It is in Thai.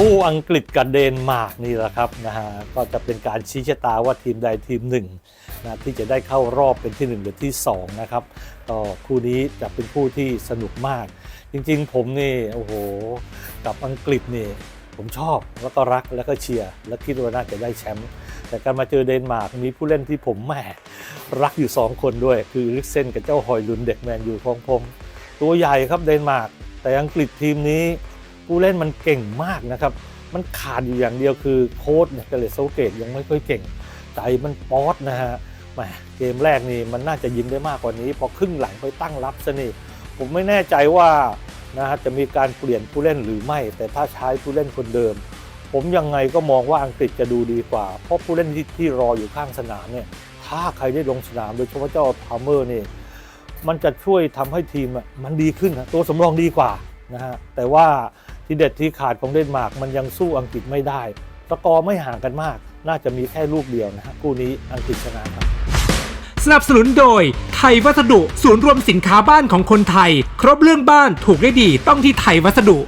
คู่อังกฤษกับเดนมาร์กนี่แหละครับนะฮะก็จะเป็นการชี้ชะตาว่าทีมใดทีมหนึ่งนะที่จะได้เข้ารอบเป็นที่1หรือที่2นะครับก็คู่นี้จะเป็นคู่ที่สนุกมาก จริงๆ ผมนี่โอ้โหกับอังกฤษนี่ผมชอบแล้วก็รักแล้วก็เชียร์และคิดว่าน่าจะได้แชมป์แต่การมาเจอเดนมาร์กมีผู้เล่นที่ผมแหมรักอยู่ 2 คนด้วย คือลิกเซนกับเจ้าฮอยลุนเด็กแมนยูของผมตัวใหญ่ครับเดนมาร์กแต่อังกฤษทีมนี้ ผู้เล่นมันเก่งมากนะครับ มันขาดอยู่อย่างเดียวคือโค้ชเนี่ยเกเรโซเกตยังไม่ค่อยเก่ง ใจมันป๊อดนะฮะแหมเกมแรกนี่มันน่าจะยิงได้มากกว่านี้ พอครึ่งหลังไปตั้งรับซะนี่ผมไม่แน่ใจว่านะฮะจะมีการเปลี่ยนผู้เล่นหรือไม่ แต่ถ้าใช้ผู้เล่นคนเดิม ผมยังไงก็มองว่าอังกฤษจะดูดีกว่า เพราะผู้เล่นที่ที่รออยู่ข้างสนามเนี่ยถ้าใครได้ลงสนามโดยเฉพาะเจ้าพาเมอร์นี่มันจะช่วยทำให้ทีมอะมันดีขึ้น ตัวสำรองดีกว่านะฮะแต่ว่า ทีเด็ดที่ขาดของเดนมาร์กมันยังสู้อังกฤษไม่ได้ สกอร์ไม่ห่างกันมาก น่าจะมีแค่ลูกเดียวนะฮะคู่นี้อังกฤษชนะครับ สนับสนุนโดย ไทยวัสดุ ศูนย์รวมสินค้าบ้านของคนไทย ครบเรื่องบ้านถูกได้ดีต้องที่ไทยวัสดุ